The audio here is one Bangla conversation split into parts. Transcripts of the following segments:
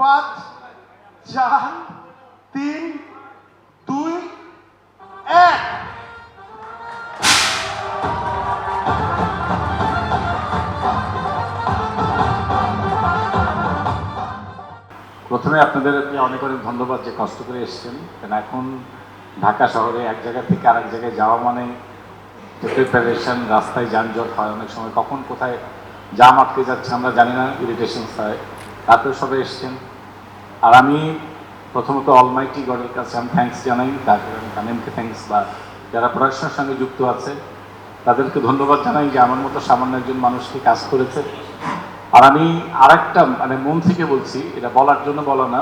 পাঁচ, চার, তিন, দুই, এক। প্রথমে আপনাদেরকে অনেক অনেক ধন্যবাদ যে কষ্ট করে এসেছেন। কারণ এখন ঢাকা শহরে এক জায়গা থেকে আরেক জায়গায় যাওয়া মানে প্রিপারেশন রাস্তায় যানজট হয় অনেক সময়। কখন কোথায় জাম আটকে যাচ্ছে আমরা জানি না ইরিটেশন হয়। তাতেও সবাই এসছেন। আর আমি প্রথমত অলমাইটি গডের কাছে আমি থ্যাঙ্কস জানাই, তারপরে আমি থ্যাঙ্কস বা যারা প্রোডাকশনের সঙ্গে যুক্ত আছে, তাদেরকে ধন্যবাদ জানাই যে আমার মতো সামান্য একজন মানুষকে কাজ করেছে। আর আমি আরেকটা মানে মন থেকে বলছি, এটা বলার জন্য বলা না,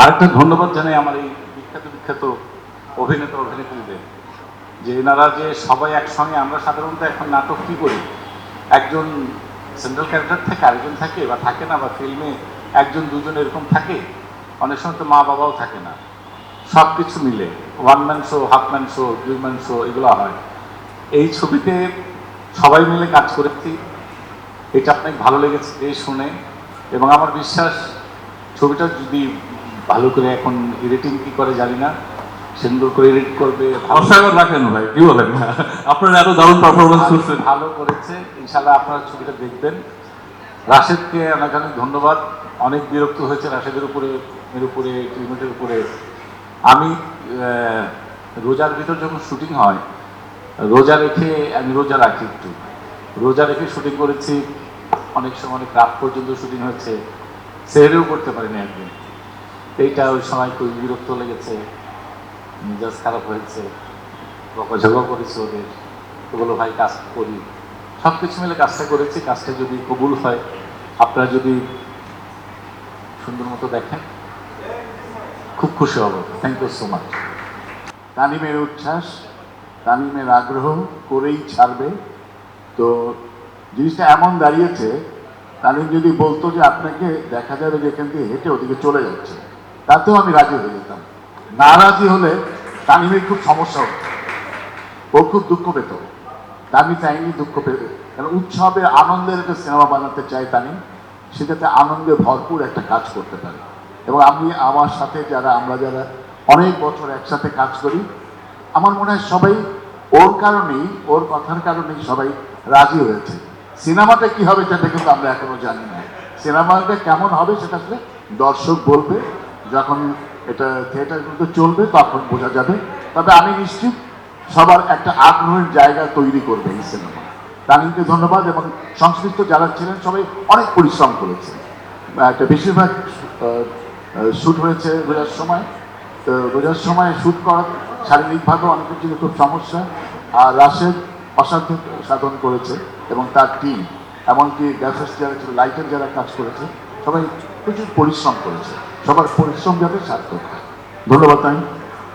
আরেকটা ধন্যবাদ জানাই আমার এই বিখ্যাত বিখ্যাত অভিনেতা, অভিনেত্রীদের, যে এনারা যে সবাই একসঙ্গে, আমরা সাধারণত এখন নাটক কি করি? একজন সেন্ট্রাল ক্যারেক্টার থেকে, আরেকজন থাকে বা থাকে না বা ফিল্মে একজন দুজন এরকম থাকে অনেক সময় তো মা বাবাও থাকে না। সব কিছু মিলে one man show half man show দুই ম্যান শো এগুলো হয়। এই ছবিতে সবাই মিলে কাজ করেছি। এটা অনেক ভালো লেগেছে এই শুনে। এবং আমার বিশ্বাস ছবিটা যদি ভালো করে এখন এডিটিং কি করে জানি না সুন্দর করে এডিট করবে। অসাগর রাখেন ভাই কি বলেন? আপনারা এত দারুণ পারফরমেন্স করছেন। ভালো করেছে। ইনশাল্লাহ আপনারা ছবিটা দেখবেন। রাশেদকে অনেক অনেক ধন্যবাদ। অনেক বিরক্ত হয়েছে রাশেদের উপরে, এর উপরে টিমের উপরে। আমি রোজার ভিতর যখন শুটিং হয়, রোজা রেখে আমি রোজা রাখি একটু। রোজা রেখে শুটিং করেছি, অনেক সময় অনেক রাত পর্যন্ত শুটিং হয়েছে সেহেরেও করতে পারিনি একদিন। এইটা ওই সময় খুব বিরক্ত লেগেছে, মেজাজ খারাপ হয়েছে, বকাঝকা করেছে ওদের। বলো ভাই, কাজ করি। সব কিছু মিলে কাজটা করেছি, কাজটা যদি কবুল হয় আপনারা যদি সুন্দর মতো দেখেন, খুব খুশি হব। থ্যাংক ইউ সো মাচ তানিমের উচ্ছ্বাস তানিমের আগ্রহ করেই ছাড়বে। তো জিনিসটা এমন দাঁড়িয়েছে তানিম যদি বলতো যে আপনাকে দেখা যাবে যে এখান থেকে হেঁটে ওদিকে চলে যাচ্ছে, তাতেও আমি রাজি হয়ে যেতাম। না রাজি হলে তানিমের খুব সমস্যা হতো। ও খুব দুঃখ পেত। তানি চাইনি, দুঃখ পেতে কারণ উৎসবে আনন্দের একটা সিনেমা বানাতে চাই তানি, সেটাতে আনন্দে ভরপুর একটা কাজ করতে পারে। এবং আমি আমার সাথে যারা, আমরা যারা অনেক বছর একসাথে কাজ করি, আমার মনে হয় সবাই ওর কারণেই, ওর কথার কারণেই সবাই রাজি হয়েছে। সিনেমাটা কি হবে সেটা কিন্তু আমরা এখনও জানি না। সিনেমাটা কেমন হবে সেটা আসলে দর্শক বলবে, যখন এটা থিয়েটারগুলোতে চলবে তখন বোঝা যাবে। তবে আমি নিশ্চিত সবার একটা আগ্রহের জায়গা তৈরি করবে এই সিনেমা। তামিমকে ধন্যবাদ এবং সংশ্লিষ্ট যারা ছিলেন সবাই অনেক পরিশ্রম করেছে একটা বেশিরভাগ শ্যুট হয়েছে রোজার সময়। তো রোজার সময় শ্যুট করা শারীরিকভাবে অনেক কিছু খুব সমস্যা। আর রাশেদ অসাধ্য সাধন করেছে এবং তার টিম এমনকি গ্যাসেস যারা ছিল লাইটের যারা কাজ করেছে, সবাই প্রচুর পরিশ্রম করেছে। সবার পরিশ্রম যাতে সার্থক ধন্যবাদ তাই